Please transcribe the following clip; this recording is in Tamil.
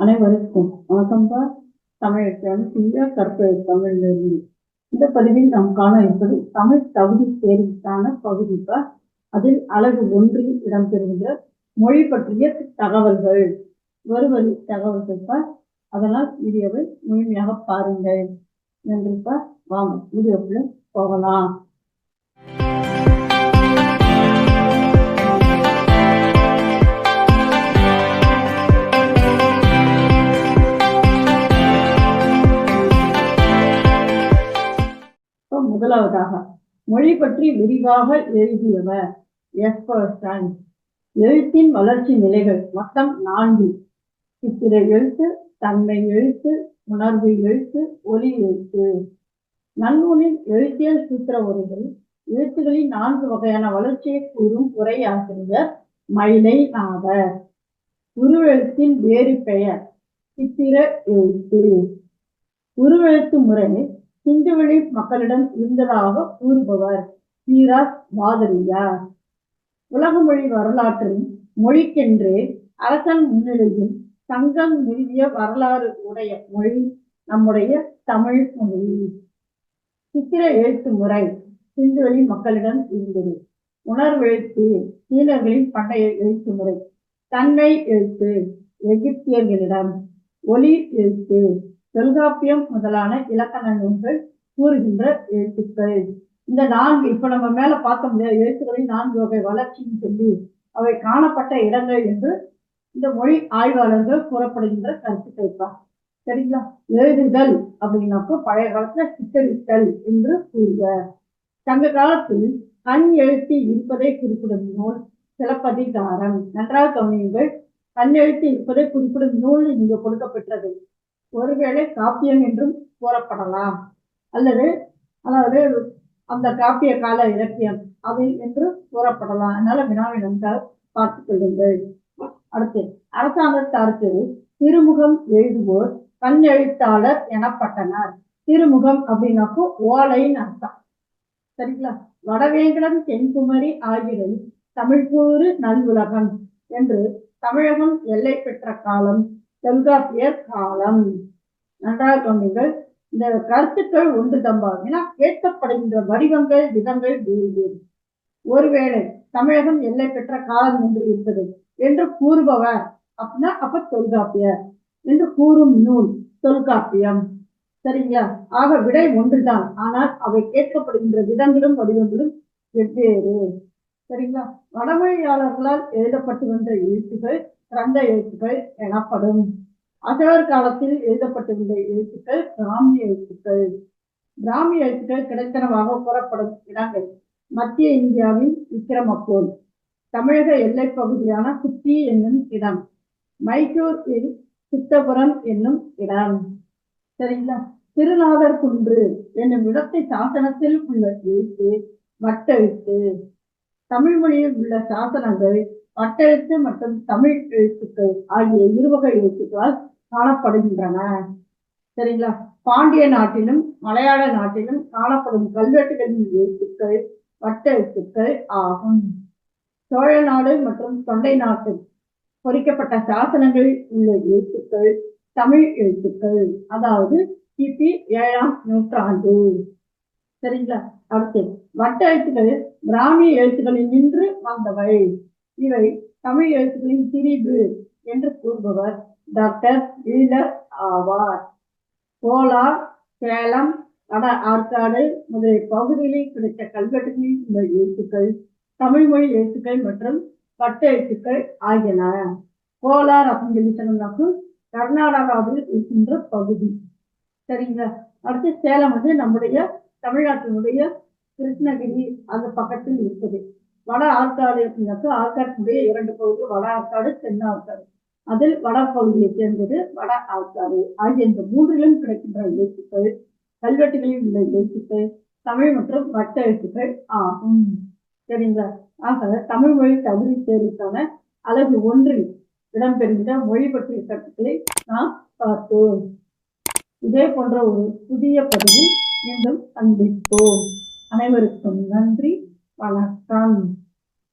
அனைவருக்கும் வணக்கம்பா தமிழ் சிங்க கற்பழ தமிழிலிருந்து இந்த பதிவில் நாம் காண இருப்பது தமிழ் தகுதி தேர்வுக்கான பகுதிப்பா அதில் அழகு ஒன்றில் இடம்பெறுகின்ற மொழி பற்றிய தகவல்கள் வருவது தகவல்கள்ப்பா அதனால் வீடியோவை முழுமையாக பாருங்கள். நன்றிப்பா வாங்க வீடியோக்குள்ள போகலாம். முதலாவதாக மொழி பற்றி விரிவாக எழுதியவர் எழுத்தின் வளர்ச்சி நிலைகள் மொத்தம் நான்கு. சித்திர எழுத்து தன்மை எழுத்து உணர்வு எழுத்து ஒலி எழுத்து. நன்னூலின் எழுத்தியல் சூத்திர உரைகள் எழுத்துகளின் நான்கு வகையான வளர்ச்சியை கூறும் உரையாசிரியர் மயிலை நாதர். உருவெழுத்தின் வேறு பெயர் சித்திர எழுத்து. உருவெழுத்து முறை சிந்துவெளி மக்களிடம் இருந்ததாக கூறுபவர் சீராஜ் பாதரியார் உலக மொழி வரலாற்றில் மொழிக்கென்றே அரசன் முன்னிலையில் சங்கம் நிறுவிய வரலாறு உடைய மொழி நம்முடைய தமிழ் மொழி. சித்திர எழுத்து முறை சிந்துவெளி மக்களிடம் இருந்தது. உணர்வெழுத்து சீனர்களின் பண்டைய எழுத்து முறை. தன்மை எழுத்து எகிப்தியர்களிடம். ஒலி எழுத்து தொல்காப்பியம் முதலான இலக்கண நூல்கள் கூறுகின்ற எழுத்துக்கள். இந்த நான்கு இப்ப நம்ம மேல பார்க்க முடியாது. எழுத்துக்களின் நான்கு வகை வளர்ச்சின்னு சொல்லி அவை காணப்பட்ட இடங்கள் என்று இந்த மொழி ஆய்வாளர்கள் கூறப்படுகின்ற கருத்து தான். சரிங்களா? எழுதுதல் அப்படின்னாக்கோ பழைய காலத்துல சித்தரித்தல் என்று கூறுவர் சங்க காலத்தில் கண் எழுத்து இருப்பதை குறிப்பிடும் நூல் சிலப்பதிகாரம். நன்றாக கவனியுங்கள். கண் எழுத்து இருப்பதை குறிப்பிடும் நூல் இங்கு கொடுக்கப்பட்டது. ஒருவேளை காப்பியம் என்றும் கூறப்படலாம். அல்லது அதாவது அந்த காப்பிய கால இலக்கியம் அது என்று கூறப்படலாம். அதனால வினாவை நன்றாக பார்த்துக் கொள்ளுங்கள். அடுத்து அரசாங்கத்தாருக்கு திருமுகம் எழுதுவோர் கண் எழுத்தாளர் எனப்பட்டனர். திருமுகம் அப்படின்னாக்கோ ஓலைன்னு அர்த்தம். சரிங்களா? வடவேங்கடம் தென்குமரி ஆகியவை தமிழ்கூறு நல்லுலகம் என்று தமிழகம் எல்லை பெற்ற காலம். தொல்காப்பியர் காலம் நன்றாக கவனிங்கள் இந்த கருத்துக்கள் ஒன்று தம்பா ஏன்னா கேட்கப்படுகின்ற வடிவங்கள் விதங்கள் வேறு. ஒருவேளை தமிழகம் எல்லை பெற்ற காலம் ஒன்று இருந்தது என்று கூறுபவர் அப்படின்னா அப்ப தொல்காப்பியர். என்று கூறும் நூல் தொல்காப்பியம். சரிங்களா? ஆக விடை ஒன்றுதான். ஆனால் அவை கேட்கப்படுகின்ற விதங்களும் வடிவங்களும் வெவ்வேறு. சரிங்களா? வடமொழியாளர்களால் எழுதப்பட்டு வந்த எழுத்துகள் கிரந்த எழுத்துக்கள் எனப்படும். அசோகர் காலத்தில் எழுதப்பட்டிருந்த எழுத்துக்கள் பிராமிய எழுத்துக்கள். பிராமிய எழுத்துக்கள் கிடைத்தனமாக கூறப்படும் இடங்கள். மத்திய இந்தியாவின் விக்கிரமக்கோள் தமிழக எல்லைப் பகுதியான குத்தி என்னும் இடம். மைசூரில் சித்தபுரம் என்னும் இடம். சரிங்களா? திருநாதர் குன்று என்னும் இடத்தை சாசனத்தில் உள்ள எழுத்து வட்டெழுத்து தமிழ் மொழியில் உள்ள சாசனங்கள் வட்டெழுத்து மற்றும் தமிழ் எழுத்துக்கள் ஆகிய இருவகை எழுத்துக்களால் காணப்படுகின்றன. சரிங்களா? பாண்டிய நாட்டிலும் மலையாள நாட்டிலும் காணப்படும் கல்வெட்டுகளின் எழுத்துக்கள் வட்டெழுத்துக்கள் ஆகும். சோழ நாடு மற்றும் தொண்டை நாட்டு பொறிக்கப்பட்ட சாசனங்களில் உள்ள எழுத்துக்கள் தமிழ் எழுத்துக்கள். அதாவது கிபி ஏழாம் நூற்றாண்டு. சரிங்களா? அடுத்து வட்ட எழுத்துக்கள் பிராமிய எழுத்துக்களில் நின்று வந்தவை இவை தமிழ் எழுத்துக்களின் திரிபு என்று கூறுபவர் டாக்டர் வீலர் ஆவார். கோலார் சேலம் வட ஆற்காடு முதலிய பகுதிகளில் கிடைத்த கல்வெட்டுகளில் உள்ள எழுத்துக்கள் தமிழ் மொழி எழுத்துக்கள் மற்றும் பட்ட எழுத்துக்கள் ஆகியன. கோலார் அப்படின்னு சொல்லி சொன்னோம்னாக்கும் கர்நாடகாவில் இருக்கின்ற பகுதி. சரிங்களா? அடுத்து சேலம் வந்து நம்முடைய தமிழ்நாட்டினுடைய கிருஷ்ணகிரி அந்த பக்கத்தில் இருக்குது. வட ஆற்காடு அப்படின்னாக்கா ஆற்காட்டினுடைய இரண்டு பகுதி வட ஆற்காடு தென் ஆற்காடு. அதில் வட பகுதியை சேர்ந்தது வட ஆற்காடு. ஆகிய இந்த மூன்றிலும் கிடைக்கின்ற எழுத்துக்கள் கல்வெட்டுகளில் உள்ள எழுத்துக்கள் தமிழ் மற்றும் வட்ட எழுத்துக்கள் ஆகும். சரிங்களா? ஆக தமிழ் மொழி தகுதி தேர்வுக்கான அழகு ஒன்றில் இடம்பெறுகின்ற மொழி பற்றிய கருத்துக்களை நாம் பார்த்தோம். இதே போன்ற ஒரு புதிய பதிவில் மீண்டும் சந்திப்போம். அனைவருக்கும் நன்றி. வணக்கம்.